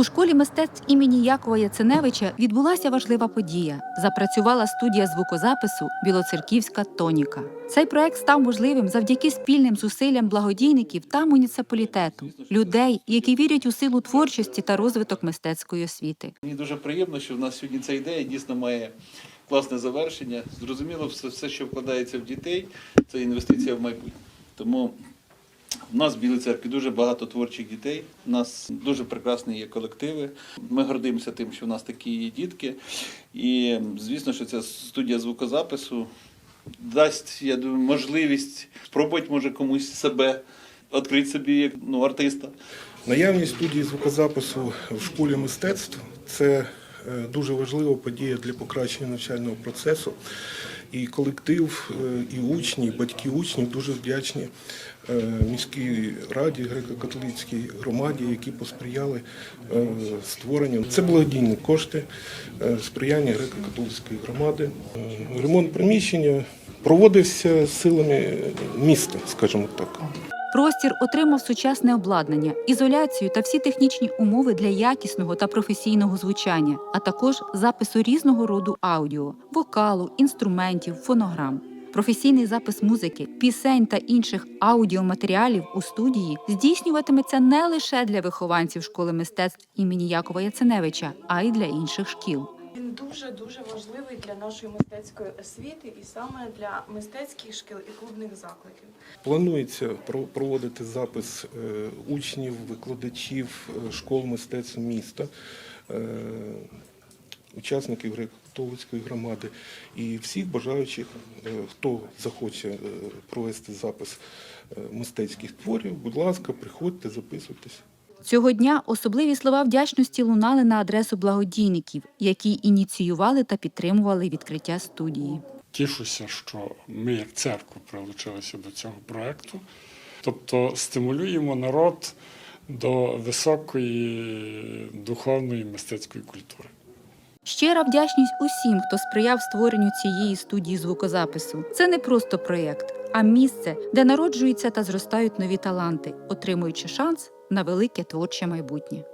У школі мистецтв імені Якова Яценевича відбулася важлива подія. Запрацювала студія звукозапису Білоцерківська тоніка. Цей проект став можливим завдяки спільним зусиллям благодійників та муніципалітету, людей, які вірять у силу творчості та розвиток мистецької освіти. Мені дуже приємно, що в нас сьогодні ця ідея дійсно має класне завершення. Зрозуміло, все, все, що вкладається в дітей, це інвестиція в майбутнє. Тому в нас в Білій церкві дуже багато творчих дітей. У нас дуже прекрасні є колективи. Ми гордимося тим, що в нас такі є дітки. І звісно, що ця студія звукозапису дасть, я думаю, можливість спробувати, може, комусь себе відкрити собі як ну, артиста. Наявність студії звукозапису в школі мистецтв це е, дуже важлива подія для покращення навчального процесу. І колектив, е, і учні, і батьки учнів дуже вдячні е, міській раді, греко-католицькій громаді, які посприяли е, створенню. Це благодійні кошти, сприяння греко-католицької громади. Ремонт приміщення проводився силами міста, скажімо так. Простір отримав сучасне обладнання, ізоляцію та всі технічні умови для якісного та професійного звучання, а також запису різного роду аудіо, вокалу, інструментів, фонограм. Професійний запис музики, пісень та інших аудіоматеріалів у студії здійснюватиметься не лише для вихованців школи мистецтв імені Якова Яценевича, а й для інших шкіл. Дуже дуже важливий для нашої мистецької освіти і саме для мистецьких шкіл і клубних закладів. Планується проводити запис е, учнів, викладачів е, школ мистецтв міста, е, учасників греко-католицької громади і всіх бажаючих, хто захоче провести запис мистецьких творів. Будь ласка, приходьте, записуйтесь. Цього дня особливі слова вдячності лунали на адресу благодійників, які ініціювали та підтримували відкриття студії. Тішуся, що ми, як церква, прилучилися до цього проекту. Тобто стимулюємо народ до високої духовної мистецької культури. Щира вдячність усім, хто сприяв створенню цієї студії звукозапису. Це не просто проєкт, а місце, де народжуються та зростають нові таланти, отримуючи шанс на велике творче майбутнє.